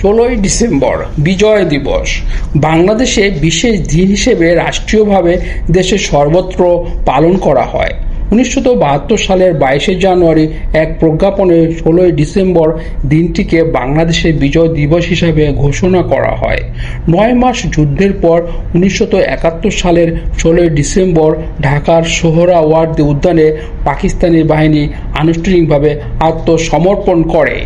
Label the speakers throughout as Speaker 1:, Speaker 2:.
Speaker 1: ষোলোই ডিসেম্বর বিজয় দিবস। বাংলাদেশে বিশেষ দিন হিসেবে রাষ্ট্রীয়ভাবে দেশে সর্বত্র পালন করা হয়। উনিশশো বাহাত্তর সালের বাইশে জানুয়ারি এক প্রজ্ঞাপনে ষোলোই ডিসেম্বর দিনটিকে বাংলাদেশের বিজয় দিবস হিসাবে ঘোষণা করা হয়। নয় মাস যুদ্ধের পর উনিশশো একাত্তর সালের ষোলোই ডিসেম্বর ঢাকার সোহরাওয়ার্দী উদ্যানে পাকিস্তানি বাহিনী আনুষ্ঠানিকভাবে আত্মসমর্পণ করে।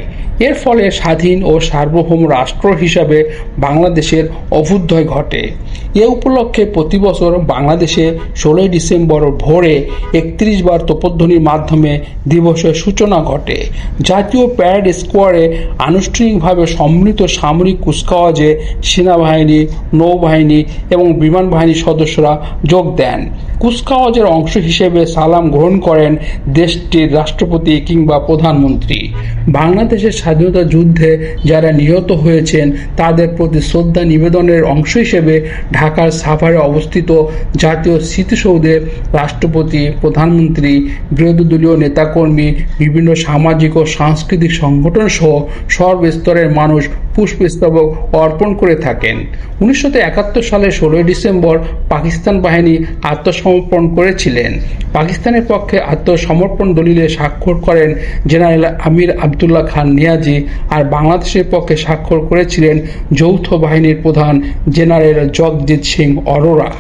Speaker 1: এর ফলে স্বাধীন ও সার্বভৌম রাষ্ট্র হিসাবে বাংলাদেশের অভ্যুদয় ঘটে। এ উপলক্ষে প্রতি বছর বাংলাদেশে ষোলোই ডিসেম্বর ভোরে একত্রিশ বার তোপধ্বনির মাধ্যমে দিবসের সূচনা ঘটে। জাতীয় প্যারেড স্কোয়ারে আনুষ্ঠানিকভাবে সম্মিলিত সামরিক কুচকাওয়াজে সেনাবাহিনী, নৌবাহিনী এবং বিমান বাহিনীর সদস্যরা যোগ দেন। কুচকাওয়াজের অংশ হিসেবে সালাম গ্রহণ করেন দেশটির রাষ্ট্রপতি কিংবা প্রধানমন্ত্রী। বাংলাদেশের স্বাধীনতা যুদ্ধে যারা নিহত হয়েছেন, তাদের প্রতি শ্রদ্ধা নিবেদনের অংশ হিসেবে ঢাকার সাভারে অবস্থিত জাতীয় স্মৃতিসৌধে রাষ্ট্রপতি, প্রধানমন্ত্রী বিরোধী দলীয় নেতাকর্মী, বিভিন্ন সামাজিক ও সাংস্কৃতিক সংগঠন সহ সর্বস্তরের মানুষ পুষ্পস্তবক অর্পণ করে থাকেন। উনিশশো একাত্তর সালে ষোলোই ডিসেম্বর পাকিস্তান বাহিনী আত্মসমর্পণ করেছিলেন। পাকিস্তানের পক্ষে আত্মসমর্পণ দলিলে স্বাক্ষর করেন জেনারেল আমির আবদুল্লাহ খান নিয়াজি আর বাংলাদেশের পক্ষে স্বাক্ষর করেছিলেন যৌথ বাহিনীর প্রধান জেনারেল জগজিৎ সিং অরোরা।